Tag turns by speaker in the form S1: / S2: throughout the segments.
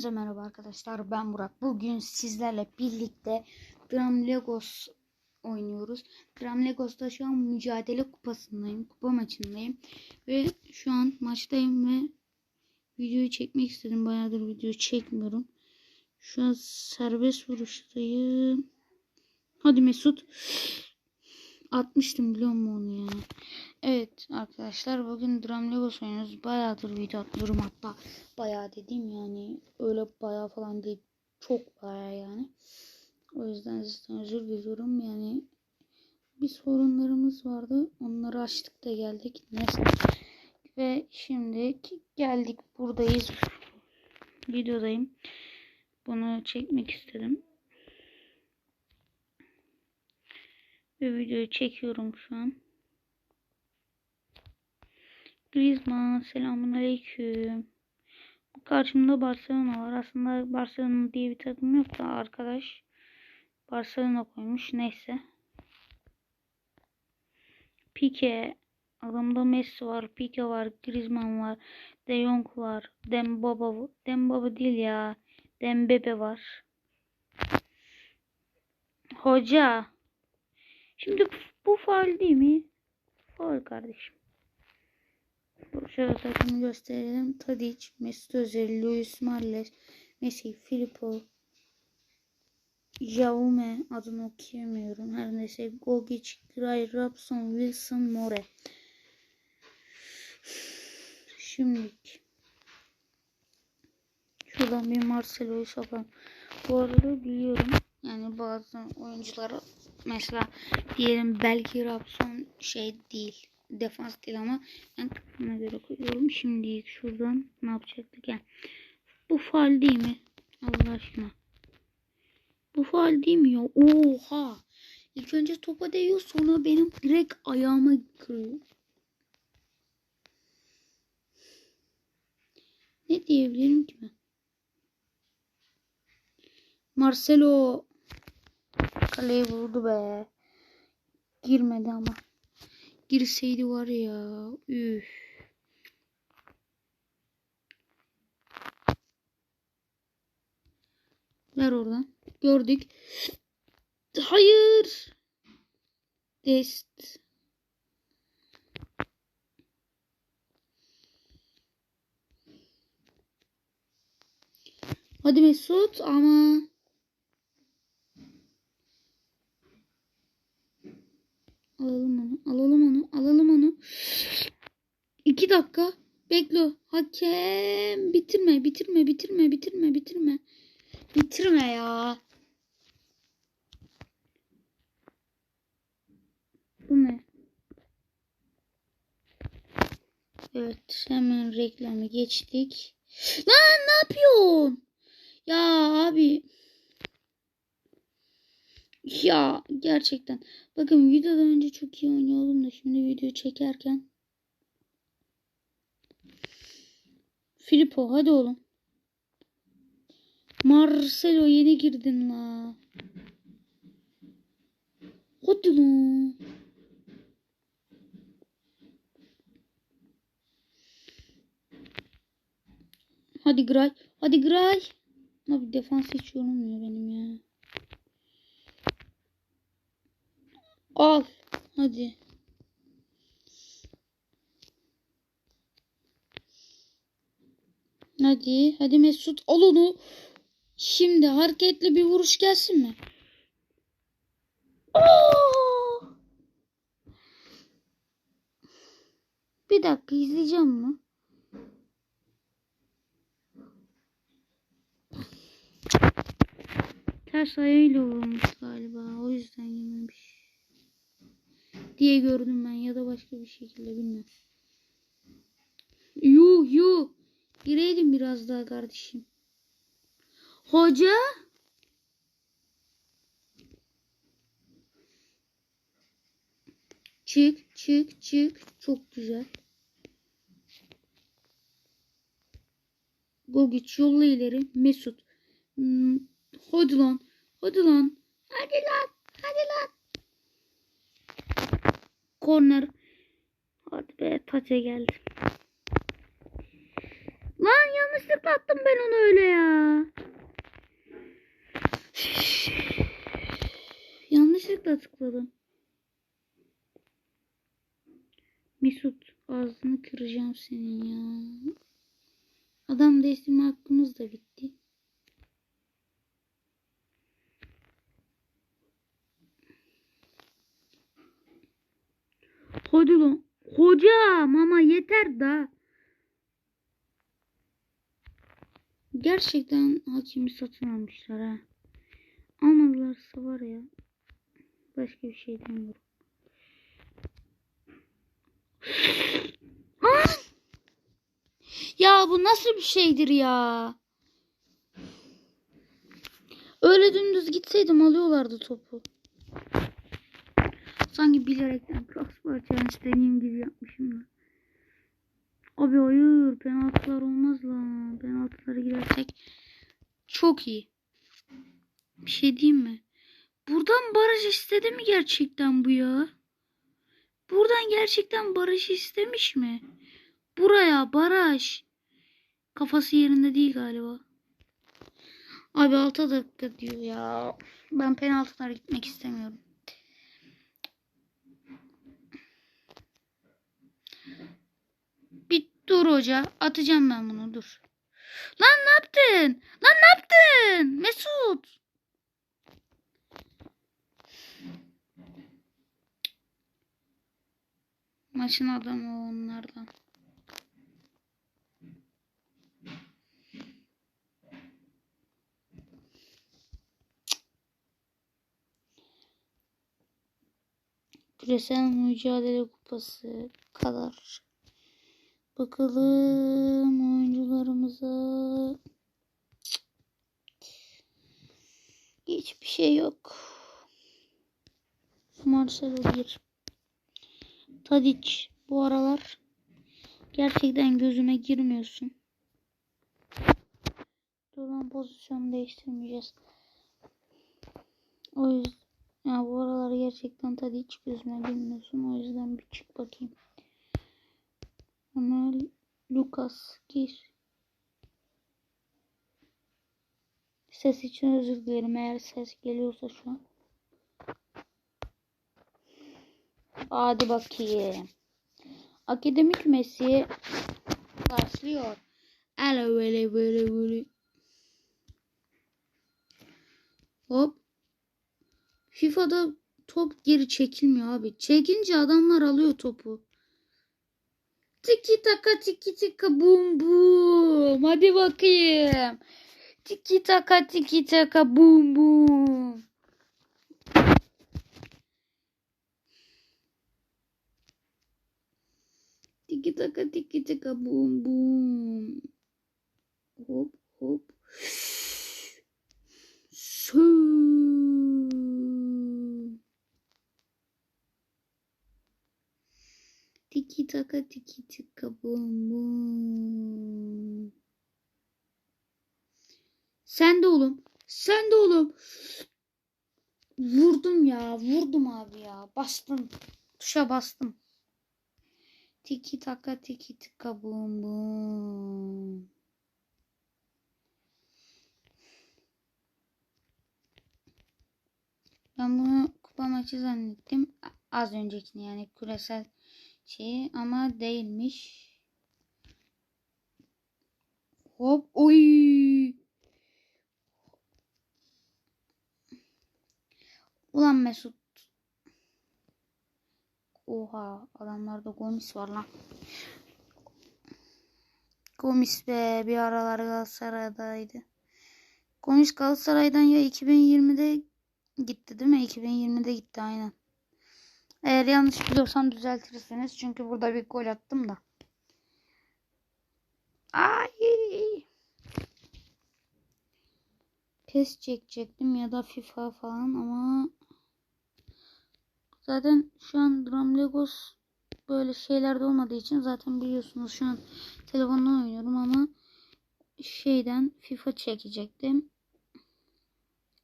S1: Hepinize merhaba arkadaşlar. Ben Burak. Bugün sizlerle birlikte Dram Legos oynuyoruz. Dram Legos'ta şu an mücadele kupasındayım. Kupa maçındayım. Ve şu an maçtayım ve videoyu çekmek istedim. Bayağıdır video çekmiyorum. Şu an serbest vuruştayım. Hadi Mesut. Atmıştım biliyor musun onu ya. Evet arkadaşlar bugün Dram Legos oynuyoruz. Bayağıdır video atmıyorum hatta. Bayağı dediğim yani öyle bayağı falan değil. Çok bayağı yani. O yüzden sizden özür diliyorum. Yani bir sorunlarımız vardı. Onları açtık da geldik. Neyse. Ve şimdi geldik buradayız. Videodayım. Bunu çekmek istedim. Ve videoyu çekiyorum şu an. Griezmann selamun aleyküm. Karşımda Barcelona var. Aslında Barcelona diye bir takım yok da arkadaş Barcelona koymuş. Neyse. Pique. Adamda Messi var. Pique var. Griezmann var. De Jong var. Dembaba. Dembaba değil ya. Dembebe var. Hoca. Şimdi bu faal değil mi? Faal kardeşim. Şöyle takımı gösterelim. Tadic, Mesut Özil, Luis Marles, Messi, Filippo, Jaume adını okuyamıyorum. Her neyse Gogic, Gray, Robson, Wilson, More. Şimdi şuradan bir Marcelo'yu sokalım. Bu arada biliyorum yani bazı oyuncular mesela diyelim belki Robson şey değil defans değil ama ben kafama göre koyuyorum. Şimdi şuradan ne yapacaktık yani. Bu faal değil mi? Allah aşkına. Bu faal değil mi ya? Oha. İlk önce topa değiyor sonra benim direkt ayağıma kırıyor. Ne diyebilirim ki ben? Marcelo kaleye vurdu be. Girmedi ama. Girseydi var ya. Üf. Ver oradan. Gördük. Hayır. Dest. Hadi Mesut ama Alalım onu. Alalım. Dakika. Bekle. Hakem. Bitirme. Bitirme. Bitirme. Bitirme. Bitirme. Bitirme ya. Bu ne? Evet. Hemen reklamı geçtik. Lan ne yapıyorsun? Ya abi. Ya gerçekten. Bakın videodan önce çok iyi oynuyordum da şimdi video çekerken. Filippo hadi oğlum. Marcelo yeni girdin la. Hadi la. Hadi Gray. Hadi Gray. Abi defans hiç yorulmuyor benim ya. Al. Hadi. Hadi. Hadi Mesut al onu. Şimdi hareketli bir vuruş gelsin mi? Aa! Bir dakika izleyeceğim mi? Ters ayağıyla vurmuş galiba. O yüzden yememiş diye gördüm ben ya da başka bir şekilde bilmiyorum. Yuh yuh. Gireydim biraz daha kardeşim. Hoca. Çık çık çık. Çok güzel. Gogic yolla ileri. Mesut. Hmm, hadi lan. Hadi lan. Hadi lan. Hadi lan. Korner. Hadi be taça geldi. Lan yanlışlıkla attım ben onu öyle ya. yanlışlıkla tıkladım. Mesut ağzını kıracağım senin ya. Adam değiştirme hakkımız da bitti. Hadi lan. Hocam ama yeter daha. Gerçekten hakimi satın almışlar ha. Almadılarsa var ya. Başka bir şey demiyorum. Ya bu nasıl bir şeydir ya? Öyle dümdüz gitseydim alıyorlardı topu. Sanki bilerekten crossbar challenge deneyim gibi yapmışım da. Abi hayır penaltılar olmaz lan. Penaltılara girersek çok iyi. Bir şey diyeyim mi? Buradan baraj istedi mi gerçekten bu ya? Buradan gerçekten baraj istemiş mi? Buraya baraj. Kafası yerinde değil galiba. Abi 6 dakika diyor ya. Ben penaltılara gitmek istemiyorum. Bir dur hoca. Atacağım ben bunu dur. Lan ne yaptın? Lan ne yaptın? Mesut. Maçın adamı onlardan. Küresel Mücadele Kupası kadar. Bakalım oyuncularımıza. Hiçbir şey yok. Marcelo 1. Tadic bu aralar gerçekten gözüme girmiyorsun. Duran pozisyon değiştirmeyeceğiz. O yüzden ya bu aralar gerçekten Tadic gözüme girmiyorsun. O yüzden bir çık bakayım. Ama Lucas gir. Ses için özür dilerim eğer ses geliyorsa şu an. Hadi bakayım. Akademi kümesi başlıyor. Ele böyle böyle böyle. Hop. FIFA'da top geri çekilmiyor abi. Çekince adamlar alıyor topu. Tiki taka tiki taka bum bum. Hadi bakayım. Tiki taka tiki taka bum bum. Tiki taka tiki taka bum bum. Hop hop. Taka tiki taka bum bum. Sen de oğlum. Sen de oğlum. Vurdum ya. Vurdum abi ya. Bastım. Tuşa bastım. Tiki taka tiki taka bum bum. Ben bunu kupa maçı zannettim. Az öncekini yani küresel şeyi ama değilmiş. Hop oy. Ulan Mesut. Oha adamlarda Gomis var lan. Gomis be bir aralar Galatasaray'daydı. Gomis Galatasaray'dan ya 2020'de gitti değil mi? 2020'de gitti aynen. Eğer yanlış biliyorsam düzeltirsiniz. Çünkü burada bir gol attım da. Ay. PES çekecektim ya da FIFA falan ama zaten şu an Drum Legos böyle şeylerde olmadığı için zaten biliyorsunuz şu an telefondan oynuyorum ama şeyden FIFA çekecektim.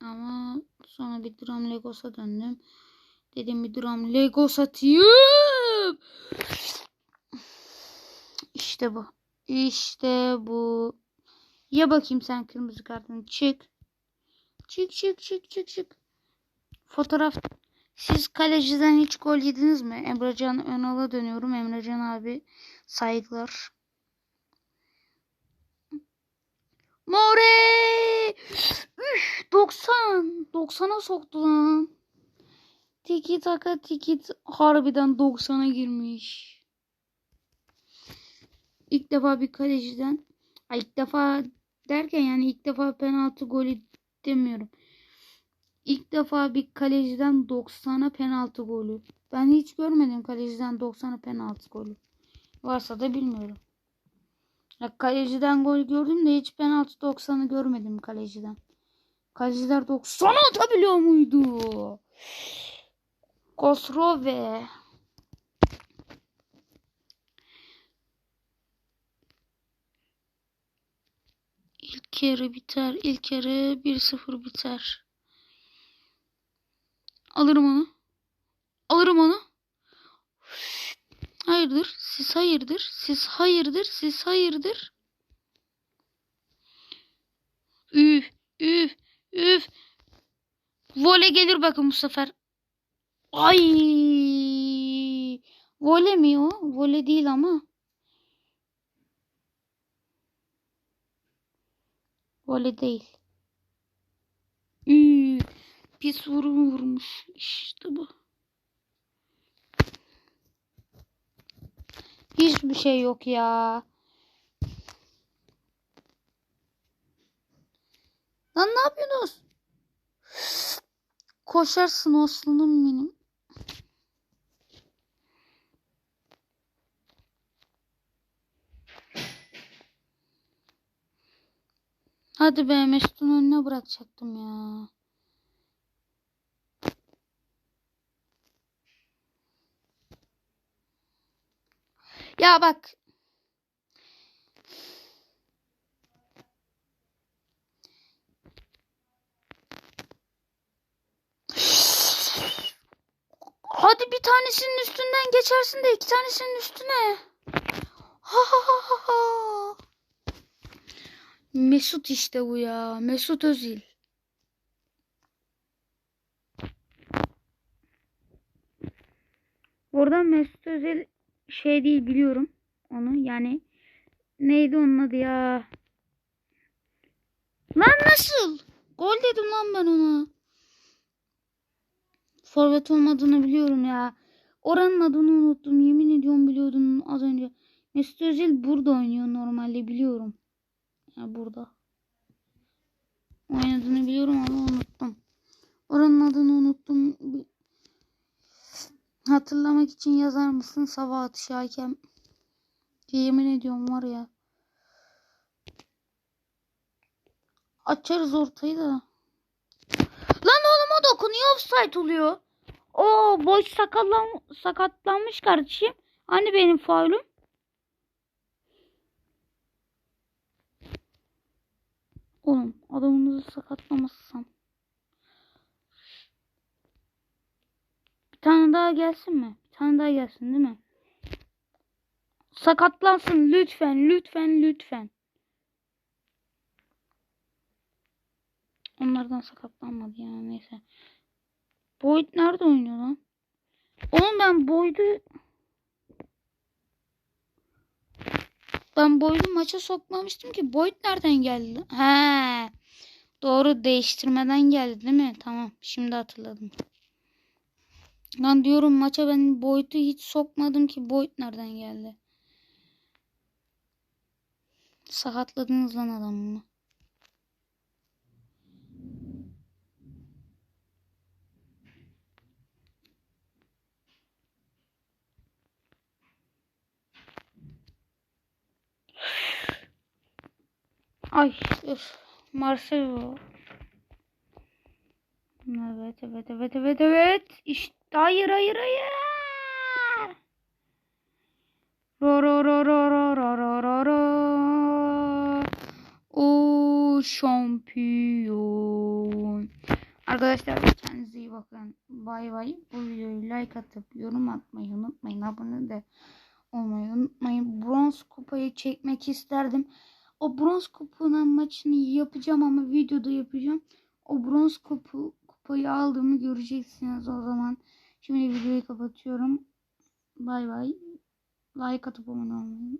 S1: Ama sonra bir Drum Legos'a döndüm. Dedim bir Drum Legos atayım. İşte bu. İşte bu. Ya bakayım sen kırmızı kartını çık. Çık çık çık çık çık. Fotoğraf Siz kaleciden hiç gol yediniz mi? Emrecan Önal'a dönüyorum. Emrecan abi saygılar. More! Üf, 90. 90'a soktu lan. Tiki taka tiki t- harbiden 90'a girmiş. İlk defa bir kaleciden Ay, ilk defa derken yani ilk defa penaltı golü demiyorum. İlk defa bir kaleciden 90'a penaltı golü. Ben hiç görmedim kaleciden 90'a penaltı golü. Varsa da bilmiyorum. Ya kaleciden gol gördüm de hiç penaltı 90'ı görmedim kaleciden. Kaleciler 90'a atabiliyor muydu? Kostrove. İlk yarı biter. İlk yarı 1-0 biter. Alırım onu. Alırım onu. Hayırdır? Siz hayırdır? Siz hayırdır? Siz hayırdır? Üf, üf, üf. Vole gelir bakın bu sefer. Ay! Vole mi o? Vole değil ama. Vole değil. Üf, pis vurum vurmuş. İşte bu. Hiçbir şey yok ya. Lan ne yapıyorsunuz? Koşarsın aslanım benim. Hadi be Mesut'un önüne bırakacaktım ya. Ya bak. Hadi bir tanesinin üstünden geçersin de iki tanesinin üstüne. Ha ha ha ha. Mesut işte bu ya. Mesut Özil. Buradan Mesut Özil şey değil biliyorum onu. Yani neydi onun adı ya? Lan nasıl? Gol dedim lan ben ona. Forvet olmadığını biliyorum ya. Oranın adını unuttum. Yemin ediyorum biliyordum az önce. Mesut Özil burada oynuyor normalde biliyorum ya burada oynadığını biliyorum ama unuttum oranın adını unuttum Hatırlamak için yazar mısın sabah atışı hakem? Yemin ediyorum var ya. Açarız ortayı da. Lan oğlum o dokunuyor offside oluyor. O boş sakallan sakatlanmış kardeşim. Hani benim faulüm? Oğlum adamınızı sakatlamazsam. Bir tane daha gelsin mi? Bir tane daha gelsin değil mi? Sakatlansın lütfen, lütfen, lütfen. Onlardan sakatlanmadı ya neyse. Boyd nerede oynuyor lan? Oğlum ben Boyd'u ben Boyd'u maça sokmamıştım ki. Boyd nereden geldi? He. Doğru değiştirmeden geldi değil mi? Tamam. Şimdi hatırladım. Lan diyorum maça ben Boyd'u hiç sokmadım ki. Boyd nereden geldi? Sakatladınız lan adamı. Ay öf. Marcelo. Evet evet evet evet evet. İşte hayır hayır hayır. Ro ro ro ro ro ro ro ro ro. O şampiyon. Arkadaşlar kendinize iyi bakın. Bay bay. Bu videoyu like atıp yorum atmayı unutmayın. Abone de olmayı unutmayın. Bronz kupayı çekmek isterdim. O bronz kupanın maçını yapacağım ama videoda yapacağım. O bronz kupu kupayı aldığımı göreceksiniz o zaman. Şimdi videoyu kapatıyorum. Bay bay. Like atıp abone olmayı.